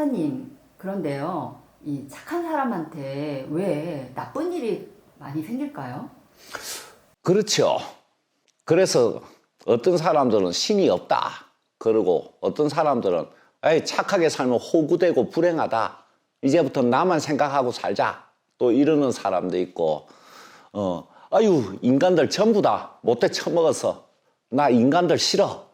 선사님, 그런데요, 이 착한 사람한테 왜 나쁜 일이 많이 생길까요? 그렇죠. 그래서 어떤 사람들은 신이 없다. 그러고 어떤 사람들은 에이, 착하게 살면 호구되고 불행하다. 이제부터 나만 생각하고 살자. 또 이러는 사람도 있고, 어, 아유, 인간들 전부 다 못돼 처먹어서 나 인간들 싫어.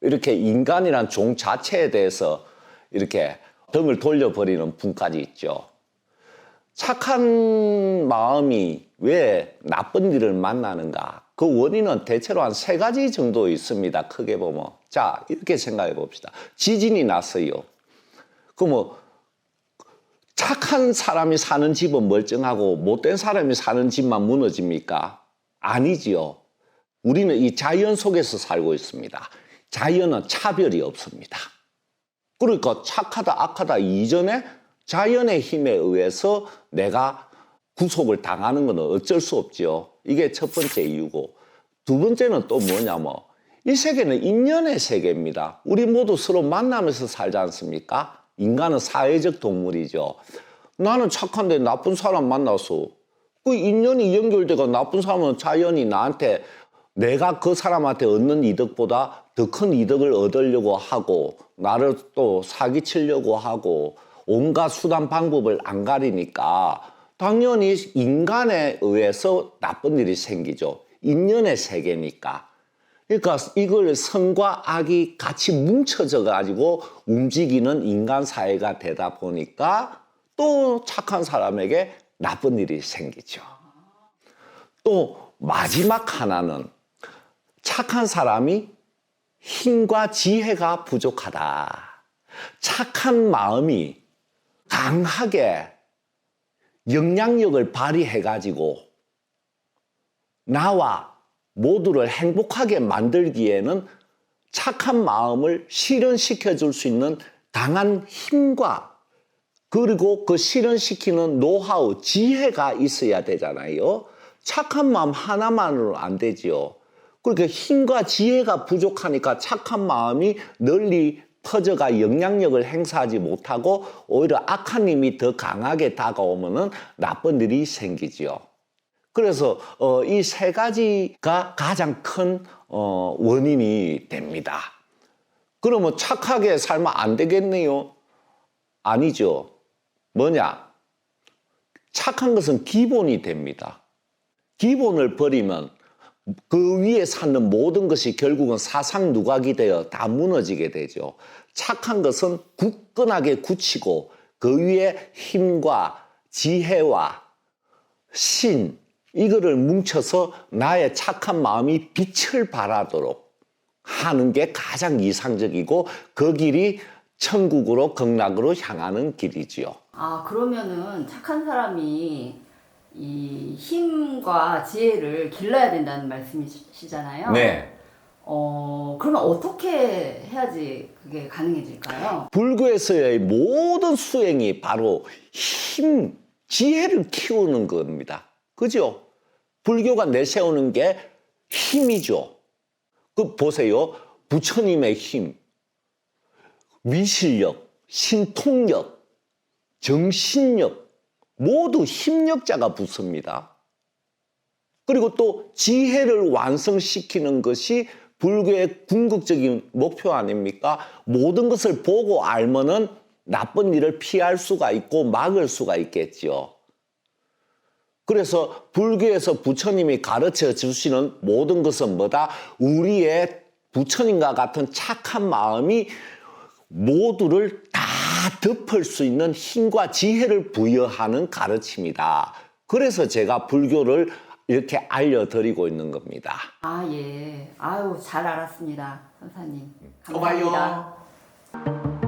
이렇게 인간이란 종 자체에 대해서 이렇게 등을 돌려버리는 분까지 있죠. 착한 마음이 왜 나쁜 일을 만나는가? 그 원인은 대체로 한 세 가지 정도 있습니다. 크게 보면. 자, 이렇게 생각해 봅시다. 지진이 났어요. 그 뭐, 착한 사람이 사는 집은 멀쩡하고 못된 사람이 사는 집만 무너집니까? 아니지요. 우리는 이 자연 속에서 살고 있습니다. 자연은 차별이 없습니다. 그러니까 착하다 악하다 이전에 자연의 힘에 의해서 내가 구속을 당하는 것은 어쩔 수 없지요. 이게 첫 번째 이유고 두 번째는 또 뭐냐면 이 세계는 인연의 세계입니다. 우리 모두 서로 만나면서 살지 않습니까? 인간은 사회적 동물이죠. 나는 착한데 나쁜 사람 만나서 그 인연이 연결되고 나쁜 사람은 자연이 나한테 내가 그 사람한테 얻는 이득보다 더 큰 이득을 얻으려고 하고 나를 또 사기치려고 하고 온갖 수단 방법을 안 가리니까 당연히 인간에 의해서 나쁜 일이 생기죠. 인연의 세계니까. 그러니까 이걸 선과 악이 같이 뭉쳐져 가지고 움직이는 인간 사회가 되다 보니까 또 착한 사람에게 나쁜 일이 생기죠. 또 마지막 하나는 착한 사람이 힘과 지혜가 부족하다. 착한 마음이 강하게 영향력을 발휘해가지고 나와 모두를 행복하게 만들기에는 착한 마음을 실현시켜 줄 수 있는 강한 힘과 그리고 그 실현시키는 노하우, 지혜가 있어야 되잖아요. 착한 마음 하나만으로 안 되지요. 그러니까 힘과 지혜가 부족하니까 착한 마음이 널리 퍼져가 영향력을 행사하지 못하고 오히려 악한 힘이 더 강하게 다가오면은 나쁜 일이 생기지요. 그래서 어, 이 세 가지가 가장 큰 어, 원인이 됩니다. 그러면 착하게 살면 안 되겠네요? 아니죠. 뭐냐? 착한 것은 기본이 됩니다. 기본을 버리면 그 위에 쌓는 모든 것이 결국은 사상 누각이 되어 다 무너지게 되죠. 착한 것은 굳건하게 굳히고 그 위에 힘과 지혜와 신 이거를 뭉쳐서 나의 착한 마음이 빛을 발하도록 하는 게 가장 이상적이고 그 길이 천국으로 극락으로 향하는 길이지요. 아, 그러면은 착한 사람이 이 힘과 지혜를 길러야 된다는 말씀이시잖아요. 네. 어, 그러면 어떻게 해야지 그게 가능해질까요? 불교에서의 모든 수행이 바로 힘, 지혜를 키우는 겁니다. 그죠? 불교가 내세우는 게 힘이죠. 그 보세요. 부처님의 힘, 위실력, 신통력, 정신력, 모두 힘력자가 붙습니다. 그리고 또 지혜를 완성시키는 것이 불교의 궁극적인 목표 아닙니까? 모든 것을 보고 알면은 나쁜 일을 피할 수가 있고 막을 수가 있겠지요. 그래서 불교에서 부처님이 가르쳐 주시는 모든 것은 뭐다? 우리의 부처님과 같은 착한 마음이 모두를 다 덮을 수 있는 힘과 지혜를 부여하는 가르침이다. 그래서 제가 불교를 이렇게 알려드리고 있는 겁니다. 아, 예. 아유, 잘 알았습니다. 선사님. 고마워요. 감사합니다.